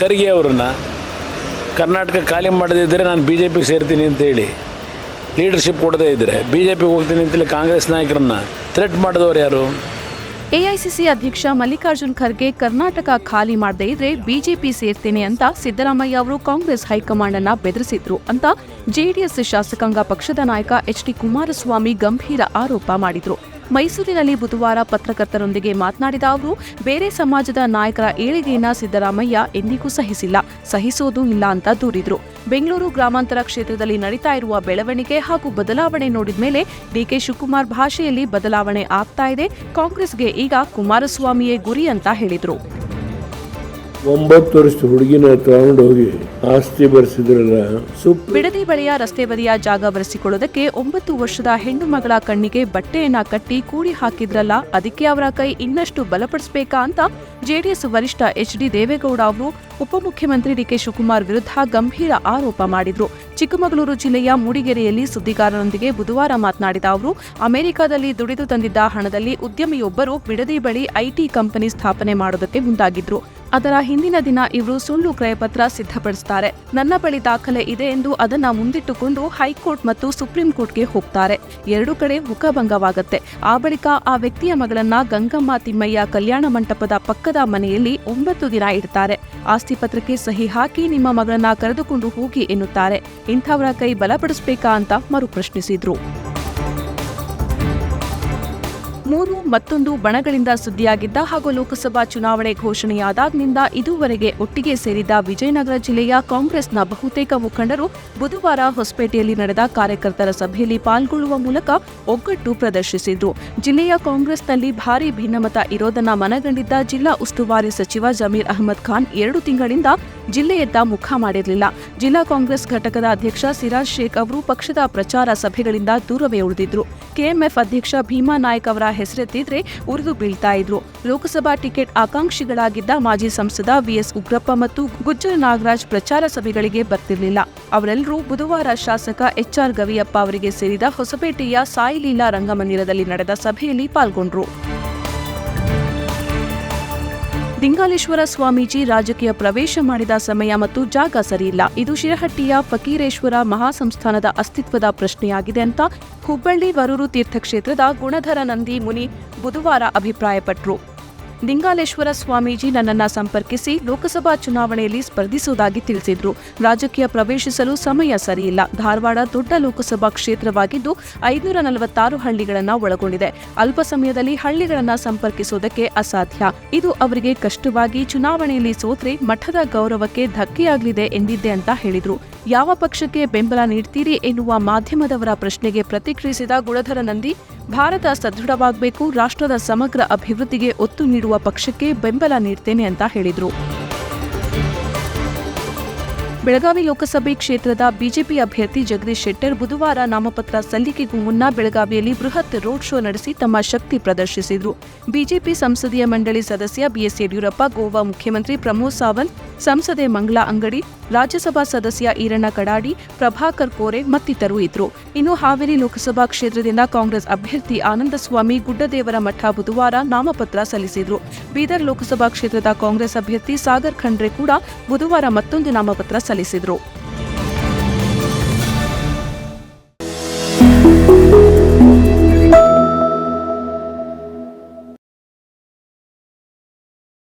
ಖರ್ಗೆ ಅವ್ರನ್ನ ಕರ್ನಾಟಕ ಖಾಲಿ ಮಾಡದಿದ್ದರೆ ನಾನು ಬಿ ಜೆ ಪಿಗೆ ಸೇರ್ತೀನಿ ಅಂತೇಳಿ ಲೀಡರ್ಶಿಪ್ ಕೊಡದೇ ಇದ್ದರೆ ಬಿ ಜೆ ಪಿಗೆ ಹೋಗ್ತೀನಿ ಅಂತೇಳಿ ಕಾಂಗ್ರೆಸ್ ನಾಯಕರನ್ನ ಥ್ರೆಟ್ ಮಾಡಿದವರು ಯಾರು? ಎಐಸಿಸಿ ಅಧ್ಯಕ್ಷ ಮಲ್ಲಿಕಾರ್ಜುನ್ ಖರ್ಗೆ ಕರ್ನಾಟಕ ಖಾಲಿ ಮಾಡದೇ ಇದ್ರೆ ಬಿಜೆಪಿ ಸೇರ್ತೇನೆ ಅಂತ ಸಿದ್ದರಾಮಯ್ಯ ಅವರು ಕಾಂಗ್ರೆಸ್ ಹೈಕಮಾಂಡ್ ಅನ್ನ ಬೆದರಿಸಿದ್ರು ಅಂತ ಜೆಡಿಎಸ್ ಶಾಸಕಾಂಗ ಪಕ್ಷದ ನಾಯಕ ಎಚ್ ಡಿ ಕುಮಾರಸ್ವಾಮಿ ಗಂಭೀರ ಆರೋಪ ಮಾಡಿದ್ರು. ಮೈಸೂರಿನಲ್ಲಿ ಬುಧವಾರ ಪತ್ರಕರ್ತರೊಂದಿಗೆ ಮಾತನಾಡಿದ ಅವರು, ಬೇರೆ ಸಮಾಜದ ನಾಯಕರ ಏಳಿಗೆಯನ್ನ ಸಿದ್ದರಾಮಯ್ಯ ಎಂದಿಗೂ ಸಹಿಸಿಲ್ಲ, ಸಹಿಸೋದು ಇಲ್ಲ ಅಂತ ದೂರಿದ್ರು. ಬೆಂಗಳೂರು ಗ್ರಾಮಾಂತರ ಕ್ಷೇತ್ರದಲ್ಲಿ ನಡೀತಾ ಇರುವ ಬೆಳವಣಿಗೆ ಹಾಗೂ ಬದಲಾವಣೆ ನೋಡಿದ ಮೇಲೆ ಡಿಕೆ ಶಿವಕುಮಾರ್ ಭಾಷೆಯಲ್ಲಿ ಬದಲಾವಣೆ ಆಗ್ತಾ ಇದೆ, ಕಾಂಗ್ರೆಸ್ಗೆ ಈಗ ಕುಮಾರಸ್ವಾಮಿಯೇ ಗುರಿ ಅಂತ ಹೇಳಿದ್ರು. ಒಂಬತ್ತು ವರ್ಷದ ಹುಡುಗಿನ ತಗೊಂಡು ಹೋಗಿ ಆಸ್ತಿ ಬರೆಸಿದ್ರಲ್ಲ ಬಿಡದಿ ಬಳಿಯ ರಸ್ತೆ ಬದಿಯ ಜಾಗ ಬರೆಸಿಕೊಳ್ಳೋದಕ್ಕೆ ಒಂಬತ್ತು ವರ್ಷದ ಹೆಣ್ಣು ಮಗಳ ಕಣ್ಣಿಗೆ ಬಟ್ಟೆಯನ್ನ ಕಟ್ಟಿ ಕೂಡಿ ಹಾಕಿದ್ರಲ್ಲ, ಅದಕ್ಕೆ ಅವರ ಕೈ ಇನ್ನಷ್ಟು ಬಲಪಡಿಸಬೇಕಾ ಅಂತ ಜೆಡಿಎಸ್ ವರಿಷ್ಠ ಎಚ್ ಡಿ ದೇವೇಗೌಡ ಅವರು ಉಪಮುಖ್ಯಮಂತ್ರಿ ಡಿಕೆ ಶಿವಕುಮಾರ್ ವಿರುದ್ಧ ಗಂಭೀರ ಆರೋಪ ಮಾಡಿದ್ರು. ಚಿಕ್ಕಮಗಳೂರು ಜಿಲ್ಲೆಯ ಮೂಡಿಗೆರೆಯಲ್ಲಿ ಸುದ್ದಿಗಾರರೊಂದಿಗೆ ಬುಧವಾರ ಮಾತನಾಡಿದ ಅವರು, ಅಮೆರಿಕದಲ್ಲಿ ದುಡಿದು ತಂದಿದ್ದ ಹಣದಲ್ಲಿ ಉದ್ಯಮಿಯೊಬ್ಬರು ಬಿಡದಿ ಬಳಿ ಐಟಿ ಕಂಪನಿ ಸ್ಥಾಪನೆ ಮಾಡೋದಕ್ಕೆ ಮುಂದಾಗಿದ್ರು. ಅದರ ಹಿಂದಿನ ದಿನ ಇವರು ಸುಳ್ಳು ಕ್ರಯಪತ್ರ ಸಿದ್ಧಪಡಿಸುತ್ತಾರೆ ನನ್ನ ಬಳಿ ದಾಖಲೆ ಇದೆ ಎಂದು ಅದನ್ನ ಮುಂದಿಟ್ಟುಕೊಂಡು ಹೈಕೋರ್ಟ್ ಮತ್ತು ಸುಪ್ರೀಂ ಕೋರ್ಟ್ಗೆ ಹೋಗ್ತಾರೆ. ಎರಡು ಕಡೆ ಮುಖಭಂಗವಾಗುತ್ತೆ. ಆ ಬಳಿಕ ಆ ವ್ಯಕ್ತಿಯ ಮಗಳನ್ನ ಗಂಗಮ್ಮ ತಿಮ್ಮಯ್ಯ ಕಲ್ಯಾಣ ಮಂಟಪದ ಪಕ್ಕದ ಮನೆಯಲ್ಲಿ ಒಂಬತ್ತು ದಿನ ಇಡ್ತಾರೆ. ಆಸ್ತಿ ಪತ್ರಕ್ಕೆ ಸಹಿ ಹಾಕಿ ನಿಮ್ಮ ಮಗಳನ್ನ ಕರೆದುಕೊಂಡು ಹೋಗಿ ಎನ್ನುತ್ತಾರೆ. ಇಂಥವರ ಕೈ ಬಲಪಡಿಸಬೇಕಾ ಅಂತ ಮರುಪ್ರಶ್ನಿಸಿದ್ರು. ಮೂರು ಮತ್ತೊಂದು ಬಣಗಳಿಂದ ಸುದ್ದಿಯಾಗಿದ್ದ ಹಾಗೂ ಲೋಕಸಭಾ ಚುನಾವಣೆ ಘೋಷಣೆಯಾದಾಗಿನಿಂದ ಇದುವರೆಗೆ ಒಟ್ಟಿಗೆ ಸೇರಿದ್ದ ವಿಜಯನಗರ ಜಿಲ್ಲೆಯ ಕಾಂಗ್ರೆಸ್ನ ಬಹುತೇಕ ಮುಖಂಡರು ಬುಧವಾರ ಹೊಸಪೇಟೆಯಲ್ಲಿ ನಡೆದ ಕಾರ್ಯಕರ್ತರ ಸಭೆಯಲ್ಲಿ ಪಾಲ್ಗೊಳ್ಳುವ ಮೂಲಕ ಒಗ್ಗಟ್ಟು ಪ್ರದರ್ಶಿಸಿದ್ರು ಜಿಲ್ಲೆಯ ಕಾಂಗ್ರೆಸ್ನಲ್ಲಿ ಭಾರೀ ಭಿನ್ನಮತ ಇರೋದನ್ನ ಮನಗಂಡಿದ್ದ ಜಿಲ್ಲಾ ಉಸ್ತುವಾರಿ ಸಚಿವ ಜಮೀರ್ ಅಹಮದ್ ಖಾನ್ ಎರಡು ತಿಂಗಳಿಂದ ಜಿಲ್ಲೆಯತ್ತ ಮುಖ ಮಾಡಿರಲಿಲ್ಲ. ಜಿಲ್ಲಾ ಕಾಂಗ್ರೆಸ್ ಘಟಕದ ಅಧ್ಯಕ್ಷ ಸಿರಾಜ್ ಶೇಖ್ ಅವರು ಪಕ್ಷದ ಪ್ರಚಾರ ಸಭೆಗಳಿಂದ ದೂರವೇ ಉಳಿದಿದ್ರು. ಕೆಎಂಎಫ್ ಅಧ್ಯಕ್ಷ ಭೀಮಾ ನಾಯ್ಕ್ ಅವರ ಹೆಸರೆತ್ತಿದ್ರೆ ಉರಿದು ಬೀಳ್ತಾ ಇದ್ರು. ಲೋಕಸಭಾ ಟಿಕೆಟ್ ಆಕಾಂಕ್ಷಿಗಳಾಗಿದ್ದ ಮಾಜಿ ಸಂಸದ ವಿಎಸ್ ಉಗ್ರಪ್ಪ ಮತ್ತು ಗುಜ್ಜರ ನಾಗರಾಜ್ ಪ್ರಚಾರ ಸಭೆಗಳಿಗೆ ಬರ್ತಿರಲಿಲ್ಲ. ಅವರೆಲ್ಲರೂ ಬುಧವಾರ ಶಾಸಕ ಎಚ್ಆರ್ ಗವಿಯಪ್ಪ ಅವರಿಗೆ ಸೇರಿದ ಹೊಸಪೇಟೆಯ ಸಾಯಿಲೀಲಾ ರಂಗಮಂದಿರದಲ್ಲಿ ನಡೆದ ಸಭೆಯಲ್ಲಿ ಪಾಲ್ಗೊಂಡ್ರು. ದಿಂಗಾಲೇಶ್ವರ ಸ್ವಾಮೀಜಿ ರಾಜಕೀಯ ಪ್ರವೇಶ ಮಾಡಿದ ಸಮಯ ಮತ್ತು ಜಾಗ ಸರಿಯಿಲ್ಲ. ಇದು ಶಿರಹಟ್ಟಿಯ ಫಕೀರೇಶ್ವರ ಮಹಾಸಂಸ್ಥಾನದ ಅಸ್ತಿತ್ವದ ಪ್ರಶ್ನೆಯಾಗಿದೆ ಅಂತ ಹುಬ್ಬಳ್ಳಿ ವರೂರು ತೀರ್ಥಕ್ಷೇತ್ರದ ಗುಣಧರ ನಂದಿ ಮುನಿ ಬುಧವಾರ ಅಭಿಪ್ರಾಯಪಟ್ಟರು ದಿಂಗಾಲೇಶ್ವರ ಸ್ವಾಮೀಜಿ ನನ್ನನ್ನ ಸಂಪರ್ಕಿಸಿ ಲೋಕಸಭಾ ಚುನಾವಣೆಯಲ್ಲಿ ಸ್ಪರ್ಧಿಸುವುದಾಗಿ ತಿಳಿಸಿದ್ರು. ರಾಜಕೀಯ ಪ್ರವೇಶಿಸಲು ಸಮಯ ಸರಿಯಿಲ್ಲ. ಧಾರವಾಡ ದೊಡ್ಡ ಲೋಕಸಭಾ ಕ್ಷೇತ್ರವಾಗಿದ್ದು ಐನೂರ ನಲವತ್ತಾರು ಹಳ್ಳಿಗಳನ್ನ ಒಳಗೊಂಡಿದೆ. ಅಲ್ಪ ಸಮಯದಲ್ಲಿ ಹಳ್ಳಿಗಳನ್ನ ಸಂಪರ್ಕಿಸುವುದಕ್ಕೆ ಅಸಾಧ್ಯ. ಇದು ಅವರಿಗೆ ಕಷ್ಟವಾಗಿ ಚುನಾವಣೆಯಲ್ಲಿ ಸೋತ್ರೆ ಮಠದ ಗೌರವಕ್ಕೆ ಧಕ್ಕೆಯಾಗಲಿದೆ ಎಂದಿದ್ದೆ ಅಂತ ಹೇಳಿದ್ರು. ಯಾವ ಪಕ್ಷಕ್ಕೆ ಬೆಂಬಲ ನೀಡ್ತೀರಿ ಎನ್ನುವ ಮಾಧ್ಯಮದವರ ಪ್ರಶ್ನೆಗೆ ಪ್ರತಿಕ್ರಿಯಿಸಿದ ಗುಣಧರ ನಂದಿ, ಭಾರತ ಸದೃಢವಾಗಬೇಕು, ರಾಷ್ಟ್ರದ ಸಮಗ್ರ ಅಭಿವೃದ್ಧಿಗೆ ಒತ್ತು ನೀಡುವ ಪಕ್ಷಕ್ಕೆ ಬೆಂಬಲ ನೀಡ್ತೇನೆ ಅಂತ ಹೇಳಿದರು. ಬೆಳಗಾವಿ ಲೋಕಸಭೆ ಕ್ಷೇತ್ರದ ಬಿಜೆಪಿ ಅಭ್ಯರ್ಥಿ ಜಗದೀಶ್ ಶೆಟ್ಟರ್ ಬುಧವಾರ ನಾಮಪತ್ರ ಸಲ್ಲಿಕೆಗೂ ಮುನ್ನ ಬೆಳಗಾವಿಯಲ್ಲಿ ಬೃಹತ್ ರೋಡ್ ಶೋ ನಡೆಸಿ ತಮ್ಮ ಶಕ್ತಿ ಪ್ರದರ್ಶಿಸಿದರು. ಬಿಜೆಪಿ ಸಂಸದೀಯ ಮಂಡಳಿ ಸದಸ್ಯ ಬಿಎಸ್ ಯಡಿಯೂರಪ್ಪ, ಗೋವಾ ಮುಖ್ಯಮಂತ್ರಿ ಪ್ರಮೋದ್ ಸಾವಂತ್ ಸಂಸದೆ ಮಂಗಳಾ ಅಂಗಡಿ, ರಾಜ್ಯಸಭಾ ಸದಸ್ಯ ಈರಣ್ಣ ಕಡಾಡಿ, ಪ್ರಭಾಕರ್ ಕೋರೆ ಮತ್ತಿತರರು ಇದ್ರು. ಇನ್ನು ಹಾವೇರಿ ಲೋಕಸಭಾ ಕ್ಷೇತ್ರದಿಂದ ಕಾಂಗ್ರೆಸ್ ಅಭ್ಯರ್ಥಿ ಆನಂದಸ್ವಾಮಿ ಗುಡ್ಡದೇವರ ಮಠ ಬುಧವಾರ ನಾಮಪತ್ರ ಸಲ್ಲಿಸಿದ್ರು. ಬೀದರ್ ಲೋಕಸಭಾ ಕ್ಷೇತ್ರದ ಕಾಂಗ್ರೆಸ್ ಅಭ್ಯರ್ಥಿ ಸಾಗರ್ ಖಂಡ್ರೆ ಕೂಡ ಬುಧವಾರ ಮತ್ತೊಂದು ನಾಮಪತ್ರ ಸಲ್ಲಿಸಿದ್ರು.